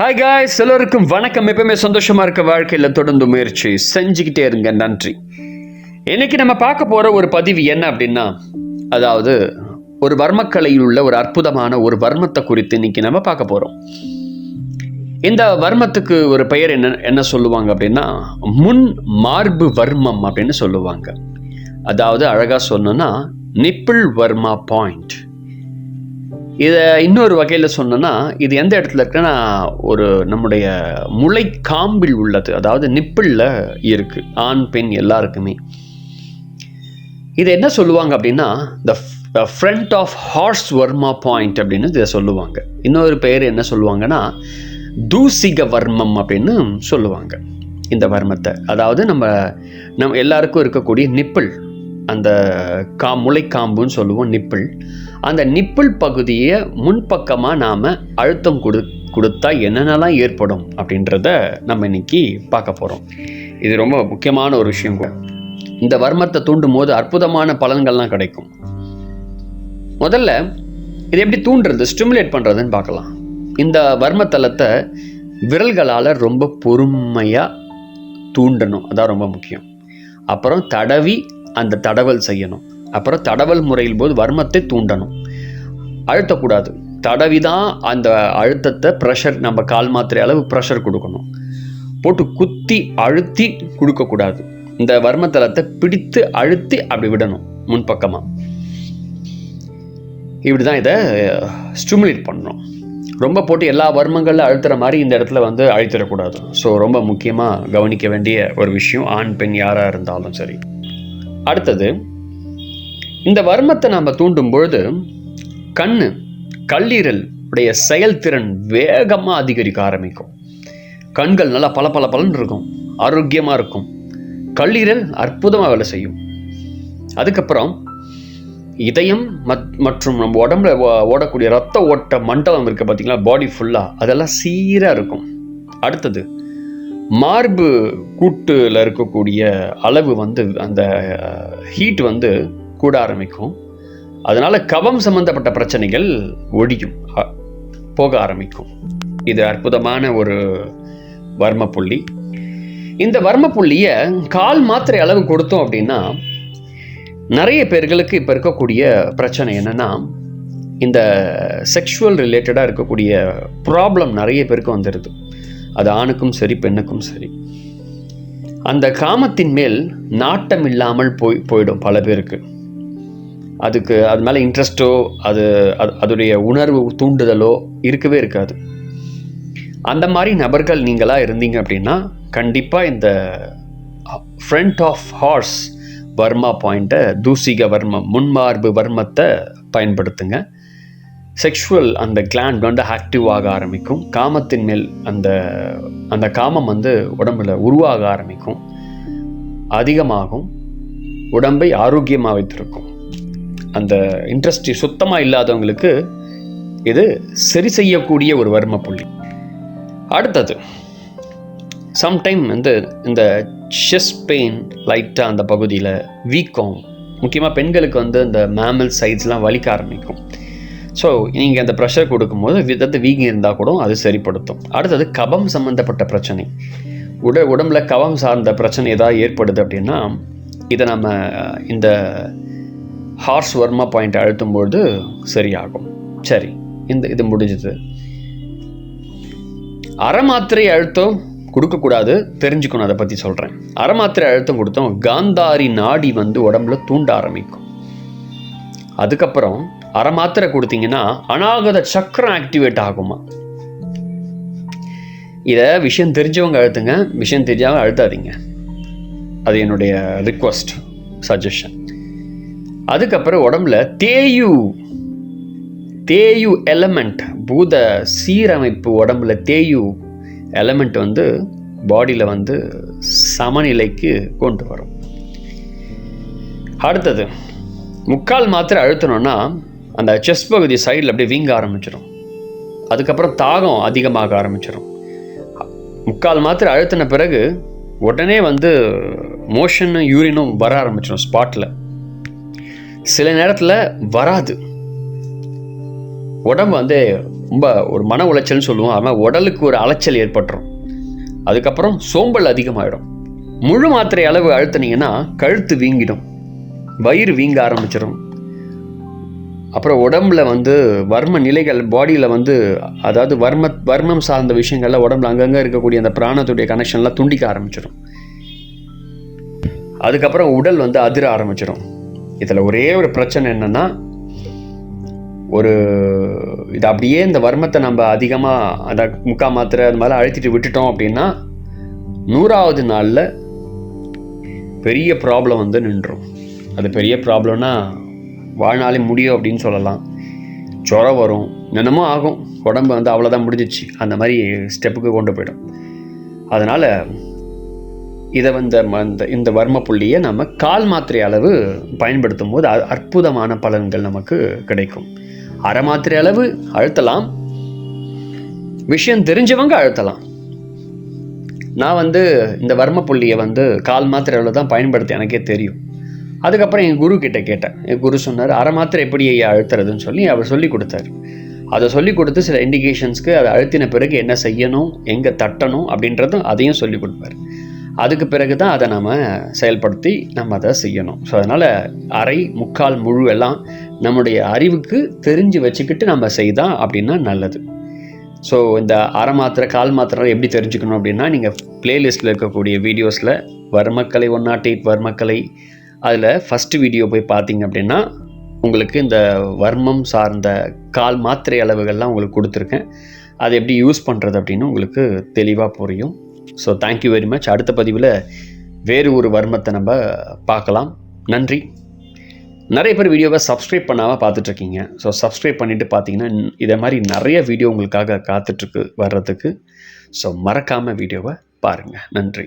Hi guys எல்லோருக்கும் வணக்கம். எப்பவுமே சந்தோஷமா இருக்க வாழ்க்கையில் தொடர்ந்து முயற்சி. செஞ்சுக்கிட்டே இருங்க. நன்றி. இன்னைக்கு நம்ம பார்க்க போற ஒரு பதிவு என்ன அப்படின்னா அதாவது ஒரு வர்மக்கலையில் உள்ள ஒரு அற்புதமான ஒரு வர்மத்தை குறித்து இன்னைக்கு நம்ம பார்க்க போறோம். இந்த வர்மத்துக்கு ஒரு பெயர் என்ன என்ன சொல்லுவாங்க அப்படின்னா முன் மார்பு வர்மம் அப்படின்னு சொல்லுவாங்க. அதாவது அழகா சொன்னோன்னா நிப்பிள் வர்மா பாயிண்ட் இதை இன்னொரு வகையில் சொன்னோன்னா இது எந்த இடத்துல இருக்குன்னா ஒரு நம்முடைய முளை காம்பில் உள்ளது. அதாவது நிப்பிளில் இருக்குது ஆண் பெண் எல்லாருக்குமே. இது என்ன சொல்லுவாங்க அப்படின்னா the front of horse Varma point அப்படின்னு இதை சொல்லுவாங்க. இன்னொரு பெயர் என்ன சொல்லுவாங்கன்னா தூசிக வர்மம் அப்படின்னு சொல்லுவாங்க. இந்த வர்மத்தை. அதாவது நம்ம நம்ம எல்லாருக்கும் இருக்கக்கூடிய நிப்பிள். அந்த கா முளைக்காம்புன்னு சொல்லுவோம் நிப்பிள். அந்த நிப்பிள் பகுதியை முன்பக்கமாக நாம் அழுத்தம் கொடு கொடுத்தா என்னென்னலாம் ஏற்படும் அப்படின்றத நம்ம இன்னைக்கு பார்க்க போகிறோம் இது ரொம்ப முக்கியமான ஒரு விஷயம் கூட. இந்த வர்மத்தை தூண்டும் போது அற்புதமான பலன்கள்லாம் கிடைக்கும். முதல்ல இது எப்படி தூண்டுறது ஸ்டிமுலேட் பண்ணுறதுன்னு பார்க்கலாம். இந்த வர்மத்தலத்தை விரல்களால் ரொம்ப பொறுமையாக தூண்டணும். அதான் ரொம்ப முக்கியம். அப்புறம் தடவி அந்த தடவல் செய்யணும். அப்புறம் தடவல் முறையில் போது வர்மத்தை தூண்டணும். அழுத்தக்கூடாது. தடவி தான் அந்த அழுத்தத்தை ப்ரெஷர் நம்ம கால் மாத்திரை அளவு ப்ரெஷர் கொடுக்கணும். போட்டு குத்தி அழுத்தி கொடுக்கக்கூடாது. இந்த வர்மத்தலத்தை பிடித்து அழுத்தி அப்படி விடணும் முன்பக்கமாக இப்படி தான் இதை ஸ்டிமுலேட் பண்ணணும். ரொம்ப போட்டு எல்லா வர்மங்களில் அழுத்துற மாதிரி இந்த இடத்துல வந்து அழுத்திடக்கூடாது. ஸோ ரொம்ப முக்கியமாக கவனிக்க வேண்டிய ஒரு விஷயம் ஆண் பெண் யாராக இருந்தாலும் சரி. அடுத்தது இந்த வர்மத்தை நாம் தூண்டும் பொழுது கண்ணு கல்லீரல் உடைய செயல்திறன் வேகமாக அதிகரிக்க ஆரம்பிக்கும். கண்கள் நல்லா பல பல பலன் இருக்கும் ஆரோக்கியமாக இருக்கும். கல்லீரல் அற்புதமாக வேலை செய்யும். அதுக்கப்புறம் இதயம் மத் மற்றும் நம்ம உடம்புல ஓடக்கூடிய ரத்த ஓட்ட மண்டலம் இருக்குது பார்த்தீங்களா பாடி ஃபுல்லாக அதெல்லாம் சீராக இருக்கும். அடுத்தது மார்பு கூட்டில் இருக்கக்கூடிய அளவு வந்து அந்த ஹீட் வந்து கூட ஆரம்பிக்கும். அதனால் கவம் சம்பந்தப்பட்ட பிரச்சனைகள் ஒழியும் போக ஆரம்பிக்கும். இது அற்புதமான ஒரு வர்ம புள்ளி. இந்த வர்ம புள்ளியை கால் மாத்திரை அளவு கொடுத்தோம் அப்படின்னா நிறைய பேர்களுக்கு இப்போ இருக்கக்கூடிய பிரச்சனை என்னென்னா இந்த செக்ஷுவல் ரிலேட்டடாக இருக்கக்கூடிய ப்ராப்ளம் நிறைய பேருக்கு வந்துடுது அது ஆணுக்கும் சரி பெண்ணுக்கும் சரி. அந்த காமத்தின் மேல் நாட்டம் இல்லாமல் போய் போயிடும் பல பேருக்கு. அதுக்கு அது மேலே இன்ட்ரெஸ்ட்டோ அது அது அதோடைய உணர்வு தூண்டுதலோ இருக்கவே இருக்காது. அந்த மாதிரி நபர்கள் நீங்களாக இருந்தீங்க அப்படின்னா கண்டிப்பாக இந்த ஃப்ரண்ட் ஆஃப் ஹார்ஸ் வர்மா பாயிண்ட்டை தூசிக வர்மம் முன்மார்பு வர்மத்தை பயன்படுத்துங்க. செக்ஷுவல் அந்த கிளாண்ட் வந்து ஆக்டிவ் ஆக ஆரம்பிக்கும். காமத்தின் மேல் அந்த அந்த காமம் வந்து உடம்புல உருவாக ஆரம்பிக்கும். அதிகமாகும். உடம்பை ஆரோக்கியமாக வைத்திருக்கும். அந்த இன்ட்ரெஸ்ட் சுத்தமாக இல்லாதவங்களுக்கு இது சரி செய்யக்கூடிய ஒரு வர்ம புள்ளி. அடுத்தது சம்டைம் வந்து இந்த செஸ் பெயின் லைட்டாக அந்த பகுதியில் வீக்கம். முக்கியமாக பெண்களுக்கு வந்து இந்த மேமல் சைட்ஸ்லாம் வலிக்க ஆரம்பிக்கும். ஸோ நீங்கள் அந்த ப்ரெஷர் கொடுக்கும்போது விதத்து வீங்கி இருந்தால் கூட அது சரிப்படுத்தும். அடுத்தது கபம் சம்மந்தப்பட்ட பிரச்சனை. உட உடம்புல கபம் சார்ந்த பிரச்சனை ஏதாவது ஏற்படுது அப்படின்னா இதை நம்ம இந்த ஹார்ஸ் வர்மா பாயிண்ட் அழுத்தும்பொழுது சரியாகும். சரி இந்த இது முடிஞ்சது. அரை மாத்திரை அழுத்தம் கொடுக்கக்கூடாது தெரிஞ்சுக்கணும் அதை பற்றி சொல்கிறேன் அரை மாத்திரை அழுத்தம் கொடுத்தோம் காந்தாரி நாடி வந்து உடம்புல தூண்ட ஆரம்பிக்கும். அதுக்கப்புறம் அரை மாத்திரை கொடுத்தீங்கன்னா அநாகத சக்கரம் ஆக்டிவேட் ஆகுமா? இதை விஷயம் தெரிஞ்சவங்க அழுத்துங்க. விஷயம் தெரிஞ்சவங்க அழுத்தாதீங்க. அது என்னுடைய ரிக்வஸ்ட் சஜஷன் அதுக்கப்புறம் உடம்புல தேயு தேயு எலமெண்ட் பூத சீரமைப்பு உடம்புல தேயு எலமெண்ட் வந்து பாடியில் வந்து சமநிலைக்கு கொண்டு வரும். அடுத்தது முக்கால் மாத்திரை அழுத்தணும்னா அந்த செஸ்ட் பகுதி சைடில் அப்படியே வீங்க ஆரம்பிச்சிடும் அதுக்கப்புறம் தாகம் அதிகமாக ஆரம்பிச்சிடும் முக்கால் மாத்திரை அழுத்தின பிறகு உடனே வந்து மோஷனும் யூரினும் வர ஆரம்பிச்சிடும் ஸ்பாட்டில் சில நேரத்தில் வராது. உடம்பு வந்து ரொம்ப ஒரு மன உளைச்சல்னு சொல்லுவோம். ஆனால் உடலுக்கு ஒரு அலைச்சல் ஏற்பட்டுரும். அதுக்கப்புறம் சோம்பல் அதிகமாகிடும் முழு மாத்திரை அளவு அழுத்துனீங்கன்னா கழுத்து வீங்கிடும். வயிறு வீங்க ஆரம்பிச்சிடும் அப்புறம் உடம்புல வந்து வர்ம நிலைகள் பாடியில் வந்து அதாவது வர்ம வர்மம் சார்ந்த விஷயங்கள்லாம் உடம்புல அங்கங்கே இருக்கக்கூடிய அந்த பிராணத்துடைய கனெக்ஷன்லாம் துண்டிக்க ஆரம்பிச்சிடும் அதுக்கப்புறம் உடல் வந்து அதிர ஆரம்பிச்சிடும் இதில் ஒரே ஒரு பிரச்சனை என்னென்னா ஒரு இது அப்படியே இந்த வர்மத்தை நம்ம அதிகமாக அந்த முக்கா மாத்திரை அது மாதிரி அழுத்திட்டு விட்டுட்டோம் அப்படின்னா நூறாவது நாளில் பெரிய ப்ராப்ளம் வந்து நின்றும். அது பெரிய ப்ராப்ளம்னா வாழ்நாளே முடியும் அப்படின்னு சொல்லலாம். ஜுரம் வரும். என்னென்னமோ ஆகும். உடம்பு வந்து அவ்வளோதான் முடிஞ்சிச்சு. அந்த மாதிரி ஸ்டெப்புக்கு கொண்டு போயிடும். அதனால் இதை வந்து ம- இந்த இந்த வர்ம புள்ளியை நம்ம கால் மாத்திரை அளவு பயன்படுத்தும் போது அ- அற்புதமான பலன்கள் நமக்கு கிடைக்கும். அரை மாத்திரை அளவு அழுத்தலாம். விஷயம் தெரிஞ்சவங்க அழுத்தலாம். நான் வந்து இந்த வர்ம புள்ளியை வந்து கால் மாத்திரை அளவு தான் பயன்படுத்த எனக்கே தெரியும். அதுக்கப்புறம் என் குரு கிட்ட கேட்டேன். என் குரு சொன்னார் அரை மாத்திரை எப்படி ஐயா அழுத்துறதுன்னு சொல்லி அவர் சொல்லி கொடுத்தாரு. அதை சொல்லி கொடுத்து சில இண்டிகேஷன்ஸ்க்கு அதை அழுத்தின பிறகு என்ன செய்யணும் எங்கே தட்டணும் அப்படின்றதும் அதையும் சொல்லி கொடுப்பாரு. அதுக்கு பிறகு தான் அதை நம்ம செயல்படுத்தி நம்ம அதை செய்யணும். ஸோ அதனால் அரை முக்கால் முழு எல்லாம் நம்முடைய அறிவுக்கு தெரிஞ்சு வச்சுக்கிட்டு நம்ம செய்தால் அப்படின்னா நல்லது. ஸோ இந்த அரை மாத்திரை கால் மாத்திரை எப்படி தெரிஞ்சுக்கணும் அப்படின்னா நீங்கள் பிளேலிஸ்ட்டில் இருக்கக்கூடிய வீடியோஸில் வர்மக்கலை ஒன் நாட் எயிட் வர்மக்கலை அதில் ஃபஸ்ட்டு வீடியோ போய் பார்த்தீங்க அப்படின்னா உங்களுக்கு இந்த வர்மம் சார்ந்த கால் மாத்திரை அளவுகள்லாம் உங்களுக்கு கொடுத்துருக்கேன். அதை எப்படி யூஸ் பண்ணுறது அப்படின்னு உங்களுக்கு தெளிவாக புரியும். ஸோ தேங்க்யூ வெரி மச் அடுத்த பதிவில் வேறு ஒரு வர்மத்தை நம்ம பார்க்கலாம். நன்றி. நிறைய பேர் வீடியோவை சப்ஸ்கிரைப் பண்ணாமல் பார்த்துட்ருக்கீங்க ஸோ சப்ஸ்கிரைப் பண்ணிவிட்டு பார்த்தீங்கன்னா இதை மாதிரி நிறைய வீடியோ உங்களுக்காக காத்துட்ருக்கு வர்றதுக்கு. ஸோ மறக்காமல் வீடியோவை பாருங்கள் நன்றி.